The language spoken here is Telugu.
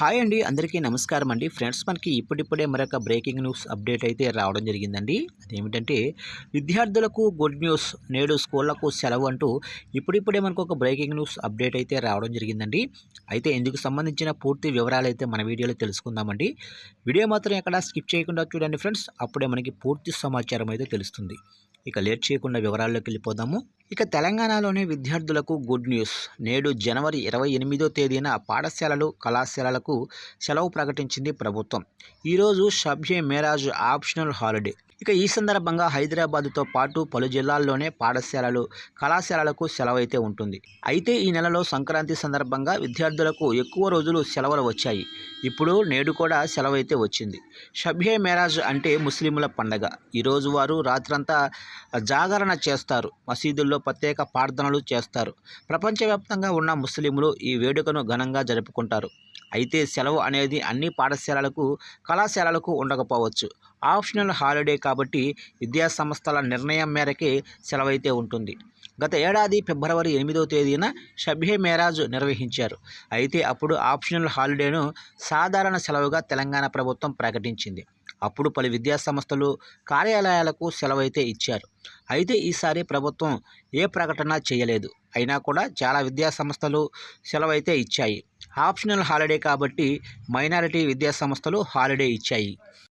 హాయ్ అండి అందరికీ నమస్కారం అండి. ఫ్రెండ్స్ మనకి ఇప్పుడిప్పుడే మరొక బ్రేకింగ్ న్యూస్ అప్డేట్ అయితే రావడం జరిగిందండి. అదేమిటంటే విద్యార్థులకు గుడ్ న్యూస్ నేడు స్కూళ్ళకు సెలవు అంటూ ఇప్పుడిప్పుడే మనకు ఒక బ్రేకింగ్ న్యూస్ అప్డేట్ అయితే రావడం జరిగిందండి. అయితే ఇందుకు సంబంధించిన పూర్తి వివరాలు అయితే మన వీడియోలో తెలుసుకుందామండి. వీడియో మాత్రం ఎక్కడ స్కిప్ చేయకుండా చూడండి ఫ్రెండ్స్. అప్పుడే మనకి పూర్తి సమాచారం అయితే తెలుస్తుంది. ఇక లేట్ చేయకుండా వివరాల్లోకి వెళ్ళిపోదాము. ఇక తెలంగాణలోని విద్యార్థులకు గుడ్ న్యూస్. నేడు జనవరి ఇరవై ఎనిమిదో తేదీన పాఠశాలలు కళాశాలలకు సెలవు ప్రకటించింది ప్రభుత్వం. ఈరోజు షబ్జే మేరాజ్ ఆప్షనల్ హాలిడే. ఇక ఈ సందర్భంగా హైదరాబాద్తో పాటు పలు జిల్లాల్లోనే పాఠశాలలు కళాశాలలకు సెలవు అయితే ఉంటుంది. అయితే ఈ నెలలో సంక్రాంతి సందర్భంగా విద్యార్థులకు ఎక్కువ రోజులు సెలవులు వచ్చాయి. ఇప్పుడు నేడు కూడా సెలవు అయితే వచ్చింది. షబ్హే మేరాజ్ అంటే ముస్లింల పండగ. ఈరోజు వారు రాత్రంతా జాగరణ చేస్తారు. మసీదుల్లో ప్రత్యేక ప్రార్థనలు చేస్తారు. ప్రపంచవ్యాప్తంగా ఉన్న ముస్లింలు ఈ వేడుకను ఘనంగా జరుపుకుంటారు. అయితే సెలవు అనేది అన్ని పాఠశాలలకు కళాశాలలకు ఉండకపోవచ్చు. ఆప్షనల్ హాలిడే కాబట్టి విద్యాసంస్థల నిర్ణయం మేరకే సెలవైతే ఉంటుంది. గత ఏడాది ఫిబ్రవరి ఎనిమిదవ తేదీన షబ్హే మేరాజ్ నిర్వహించారు. అయితే అప్పుడు ఆప్షనల్ హాలిడేను సాధారణ సెలవుగా తెలంగాణ ప్రభుత్వం ప్రకటించింది. అప్పుడు పలు విద్యాసంస్థలు కార్యాలయాలకు సెలవైతే ఇచ్చారు. అయితే ఈసారి ప్రభుత్వం ఏ ప్రకటన చేయలేదు. అయినా కూడా చాలా విద్యాసంస్థలు సెలవైతే ఇచ్చాయి. ఆప్షనల్ హాలిడే కాబట్టి మైనారిటీ విద్యాసంస్థలు హాలిడే ఇచ్చాయి.